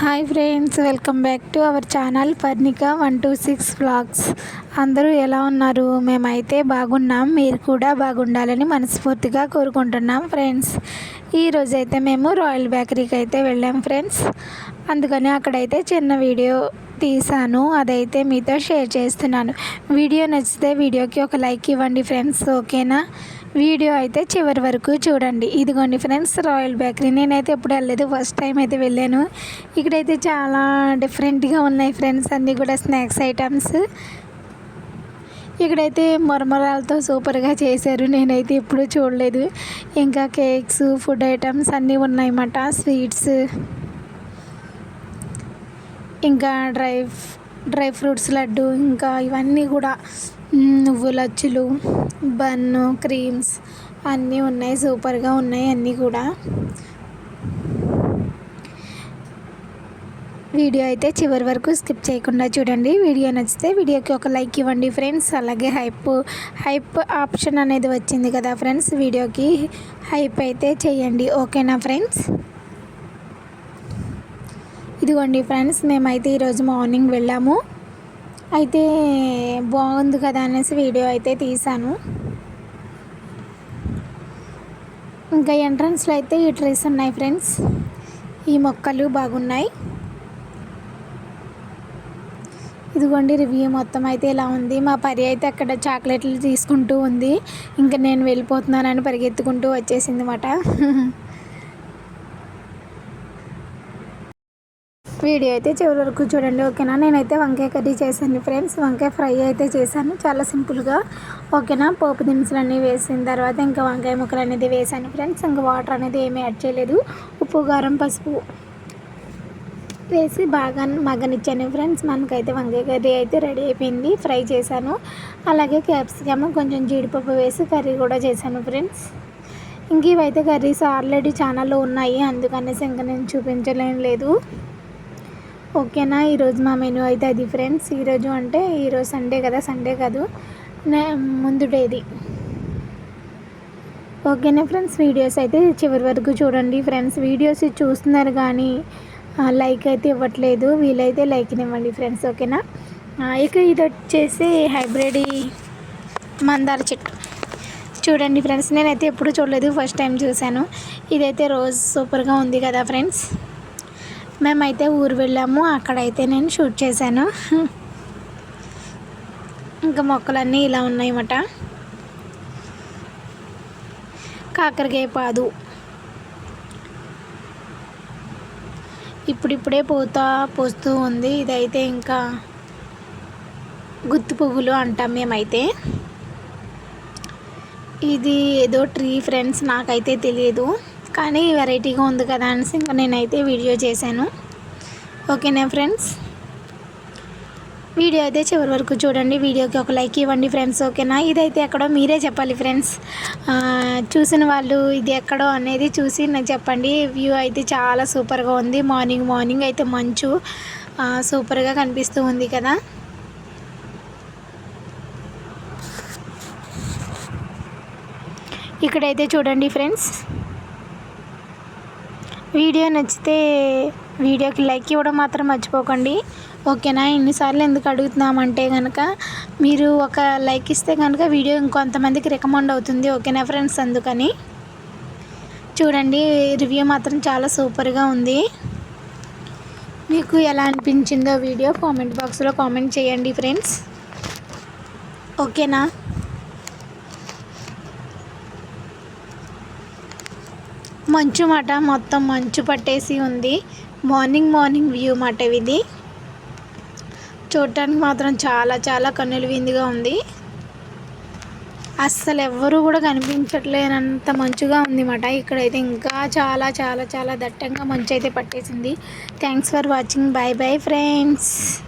Hi friends welcome back to our channel Parnika one two six vlogs. అందరూ ఎలా ఉన్నారు? మేమైతే బాగున్నాం మీరు కూడా బాగుండాలని మనస్ఫూర్తిగా కోరుకుంటున్నాం ఫ్రెండ్స్. ఈరోజు అయితే మేము రాయల్ బేకరీకి అయితే వెళ్ళాం ఫ్రెండ్స్. అందుకని అక్కడైతే చిన్న వీడియో తీసాను అదైతే మీతో షేర్ చేస్తున్నాను. వీడియో నచ్చితే వీడియోకి ఒక లైక్ ఇవ్వండి ఫ్రెండ్స్ ఓకేనా? వీడియో అయితే చివరి వరకు చూడండి. ఇదిగోండి ఫ్రెండ్స్ రాయల్ బేకరీ. నేనైతే ఎప్పుడు వెళ్ళలేదు. ఫస్ట్ టైం అయితే వెళ్ళాను. ఇక్కడైతే చాలా డిఫరెంట్గా ఉన్నాయి ఫ్రెండ్స్. అన్నీ కూడా స్నాక్స్ ఐటమ్స్. ఇక్కడైతే మొరమరాలతో సూపర్గా చేశారు. నేనైతే ఎప్పుడూ చూడలేదు. ఇంకా కేక్స్ ఫుడ్ ఐటమ్స్ అన్నీ ఉన్నాయన్నమాట. స్వీట్స్. ఇంకా డ్రై డ్రై ఫ్రూట్స్ లడ్డు ఇంకా ఇవన్నీ కూడా. నువ్వుల అచ్చులు బన్ను క్రీమ్స్ అన్నీ ఉన్నాయి సూపర్గా ఉన్నాయి అన్నీ కూడా. వీడియో అయితే చివరి వరకు స్కిప్ చేయకుండా చూడండి. వీడియో నచ్చితే వీడియోకి ఒక లైక్ ఇవ్వండి ఫ్రెండ్స్. అలాగే హైప్ హైప్ ఆప్షన్ అనేది వచ్చింది కదా ఫ్రెండ్స్ వీడియోకి హైప్ అయితే చేయండి. ఓకేనా ఫ్రెండ్స్? ఇదిగోండి ఫ్రెండ్స్ మేమైతే ఈరోజు మార్నింగ్ వెళ్ళాము. అయితే బాగుంది కదా అనేసి వీడియో అయితే తీశాను. ఇంకా ఎంట్రన్స్లో అయితే ఈ ట్రీస్ ఉన్నాయి ఫ్రెండ్స్. ఈ మొక్కలు బాగున్నాయి. ఇదిగోండి రివ్యూ మొత్తం అయితే ఇలా ఉంది. మా పరి అయితే అక్కడ చాక్లెట్లు తీసుకుంటూ ఉంది. ఇంకా నేను వెళ్ళిపోతున్నానని పరిగెత్తుకుంటూ వచ్చేసింది మాట వీడియో అయితే చివరి వరకు చూడండి ఓకేనా? నేనైతే వంకాయ కర్రీ చేశాను ఫ్రెండ్స్. వంకాయ ఫ్రై అయితే చేశాను. చాలా సింపుల్గా ఓకేనా? పోపు దినుసులు అన్నీ వేసిన తర్వాత ఇంకా వంకాయ ముక్కలు అనేది వేసాను ఫ్రెండ్స్. ఇంకా వాటర్ అనేది ఏమీ యాడ్ చేయలేదు. ఉప్పు కారం పసుపు వేసి బాగా మగ్గనిచ్చాను ఫ్రెండ్స్. మనకైతే వంకాయ కర్రీ అయితే రెడీ అయిపోయింది. ఫ్రై చేశాను. అలాగే క్యాప్సికమ్ కొంచెం జీడిపప్పు వేసి కర్రీ కూడా చేశాను ఫ్రెండ్స్. ఇంక ఇవైతే కర్రీస్ ఆల్రెడీ ఛానల్లో ఉన్నాయి. అందుకనేసి ఇంకా నేను చూపించలేం లేదు. ఓకేనా? ఈరోజు మా మెనూ అయితే అది ఫ్రెండ్స్. ఈరోజు అంటే ఈరోజు సండే కదా? సండే కాదు. ముందు డేది ఓకేనా ఫ్రెండ్స్? వీడియోస్ అయితే చివరి వరకు చూడండి. ఫ్రెండ్స్ వీడియోస్ చూస్తున్నారు కానీ లైక్ అయితే ఇవ్వట్లేదు. వీలైతే లైక్ ఇవ్వండి ఫ్రెండ్స్ ఓకేనా? ఇక ఇది వచ్చేసి హైబ్రిడ్ మందార చెట్టు. చూడండి ఫ్రెండ్స్ నేనైతే ఎప్పుడు చూడలేదు. ఫస్ట్ టైం చూశాను. ఇదైతే రోజు సూపర్గా ఉంది కదా ఫ్రెండ్స్? మేమైతే ఊరు వెళ్ళాము. అక్కడైతే నేను షూట్ చేశాను. ఇంకా మొక్కలన్నీ ఇలా ఉన్నాయన్నమాట. కాకరకాయ పాదు. ఇప్పుడిప్పుడే పోతా పోస్తూ ఉంది. ఇదైతే ఇంకా గుత్తి పువ్వులు అంటాం మేమైతే. ఇది ఏదో ట్రీ ఫ్రెండ్స్ నాకైతే తెలియదు కానీ వెరైటీగా ఉంది కదా అనేసి ఇంకా నేనైతే వీడియో చేశాను. ఓకేనా ఫ్రెండ్స్? వీడియో అయితే చివరి వరకు చూడండి. వీడియోకి ఒక లైక్ ఇవ్వండి ఫ్రెండ్స్ ఓకేనా? ఇదైతే ఎక్కడో మీరే చెప్పాలి ఫ్రెండ్స్. చూసిన వాళ్ళు ఇది ఎక్కడో అనేది చూసి నాకు చెప్పండి. వ్యూ అయితే చాలా సూపర్గా ఉంది. మార్నింగ్ మార్నింగ్ అయితే మంచు సూపర్గా కనిపిస్తూ ఉంది కదా? ఇక్కడైతే చూడండి ఫ్రెండ్స్. వీడియో నచ్చితే వీడియోకి లైక్ ఇవ్వడం మాత్రం మర్చిపోకండి. ఓకేనా? ఎన్నిసార్లు ఎందుకు అడుగుతున్నామంటే కనుక మీరు ఒక లైక్ ఇస్తే కనుక వీడియో ఇంకొంతమందికి రికమెండ్ అవుతుంది. ఓకేనా ఫ్రెండ్స్? అందుకని చూడండి రివ్యూ మాత్రం చాలా సూపర్గా ఉంది. మీకు ఎలా అనిపించిందో వీడియో కామెంట్ బాక్స్లో కామెంట్ చేయండి ఫ్రెండ్స్. ఓకేనా? మంచు మాట మొత్తం మంచు పట్టేసి ఉంది. మార్నింగ్ మార్నింగ్ వ్యూ మాట ఇది. చూడటానికి మాత్రం చాలా చాలా కన్నుల విందుగా ఉంది. అస్సలు ఎవ్వరూ కూడా కనిపించట్లేనంత మంచుగా ఉంది మాట. ఇక్కడైతే ఇంకా చాలా చాలా చాలా దట్టంగా మంచు అయితే పట్టేసింది. Thanks for watching bye bye friends